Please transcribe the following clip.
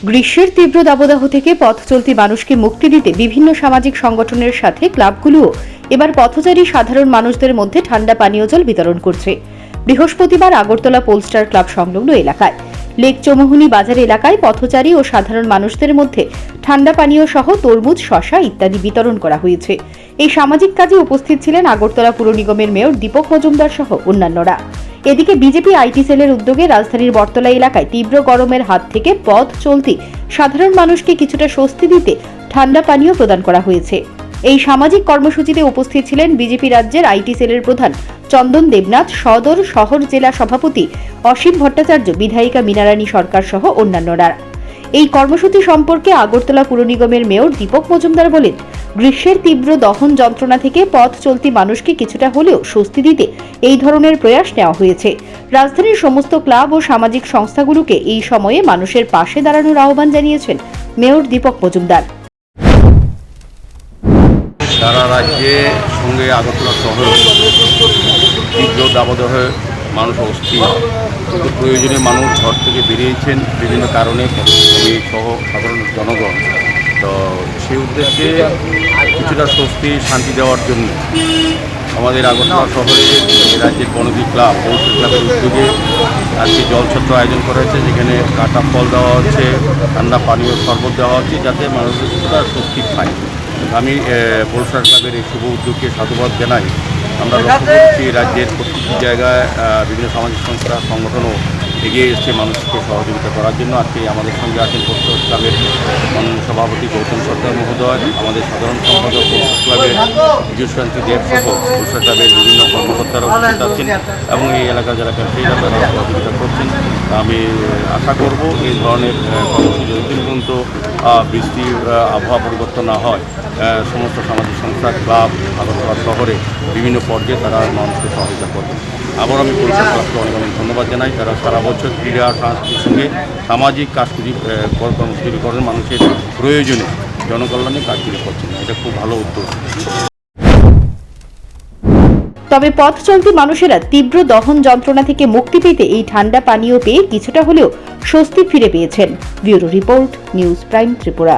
গ্রীষ্মের তীব্র দাবদাহ থেকে পথ চলতি মানুষকে মুক্তি দিতে বিভিন্ন সামাজিক সংগঠনের সাথে ক্লাবগুলোও এবার পথচারী সাধারণ মানুষদের মধ্যে ঠান্ডা পানীয় জল বিতরণ করছে। বৃহস্পতিবার আগরতলা পোলস্টার ক্লাব সংলগ্ন এলাকায়। লেক চৌমুহনী বাজার এলাকায় পথচারী ও সাধারণ মানুষদের মধ্যে ঠান্ডা পানীয় সহ তরমুজ, শশা ইত্যাদি বিতরণ করা হয়েছে। এই সামাজিক কাজে উপস্থিত ছিলেন আগরতলা পুর নিগমের মেয়র দীপক মজুমদার সহ অন্যান্যরা। এদিকে বিজেপি আইটি সেলের উদ্যোগে রাজধানীর বটতলা এলাকায় তীব্র গরমের হাত থেকে পথ চলতি সাধারণ মানুষকে কিছুটা স্বস্তি দিতে ঠান্ডা পানীয় প্রদান করা হয়েছে। এই সামাজিক কর্মসূচিতে উপস্থিত ছিলেন বিজেপি রাজ্যের আইটি সেলের প্রধান চন্দন দেবনাথ, সদর শহর জেলা সভাপতি অসীম ভট্টাচার্য, বিধায়িকা মিনারানী সরকার সহ অন্যান্যরা। এই কর্মসূচি সম্পর্কে আগরতলা পুর নিগমের মেয়র দীপক মজুমদার বলেন গ্রীষ্মের তীব্র দহন যন্ত্রণা থেকে পথ চলতি মানুষকে কিছুটা হলেও স্বস্তি দিতে এই ধরনের প্রয়াস নেওয়া হয়েছে। রাজধানীর সমস্ত ক্লাব ও সামাজিক সংস্থাগুলোকে এই সময়ে মানুষের পাশে দাঁড়ানোর আহ্বান জানিয়েছেন মেয়র দীপক মজুমদার। সারা রাজ্যে সঙ্গে আগরতলা শহর তীব্র দাবদাহে, মানুষ অস্থির। প্রয়োজনে মানুষ ঘর থেকে বেরিয়েছেন বিভিন্ন কারণে সহ সাধারণ জনগণ। তো সেই উদ্দেশ্যে কিছুটা স্বস্তি, শান্তি দেওয়ার জন্য আমাদের আগরতলা শহরে রাজ্যের বনদী ক্লাব পৌরসভা ক্লাবের উদ্যোগে আজকে জলছত্র আয়োজন করা হয়েছে, যেখানে কাটা ফল দেওয়া হচ্ছে, ঠান্ডা পানীয় শরবত দেওয়া হচ্ছে, যাতে মানুষ কিছুটা স্বস্তি পায়। আমি পৌরসভা ক্লাবের এই শুভ উদ্যোগকে সাধুবাদ জানাই। আমরা লক্ষ্য করছি রাজ্যের প্রত্যেকটি জায়গায় বিভিন্ন সামাজিক সংস্থা সংগঠনও এগিয়ে এসছে মানুষকে সহযোগিতা করার জন্য। আজকে আমাদের সঙ্গে আছেন পৌরসভা ক্লাবের সভাপতি গৌতম সরকার মহোদয়, আমাদের সাধারণ সম্পাদক পৌরসভা ক্লাবের বিজয়শান্তি দেব সহ ক্লাবের বিভিন্ন কর্মকর্তারা উপস্থিত আছেন এবং এই এলাকার যারা ব্যবসায়ীরা তারা সহযোগিতা করছেন। আমি আশা করব এই ধরনের কর্মসূচি যতদিন পর্যন্ত বৃষ্টির আবহাওয়া পরিবর্তন না হয় সমস্ত সামাজিক সংস্থা, ক্লাব আগরতলা শহরে বিভিন্ন পর্যায়ে তারা মানুষকে সহযোগিতা করবে। আবার আমি ক্লাবকে অনেক অনেক ধন্যবাদ জানাই তারা সারা বছর ক্রীড়া, সংস্কৃতির সঙ্গে সামাজিক কাজগুলি কর্মসূচি করেন মানুষের প্রয়োজনে। জনকল্যাণে কাজগুলি করছেন। এটা খুব ভালো উদ্যোগ। তবে পথ চলতি মানুষেরা তীব্র দহন যন্ত্রণা থেকে মুক্তি পেতে এই ঠান্ডা পানীয় পেয়ে কিছুটা হলেও স্বস্তি ফিরে পেয়েছেন। Bureau report, news prime Tripura.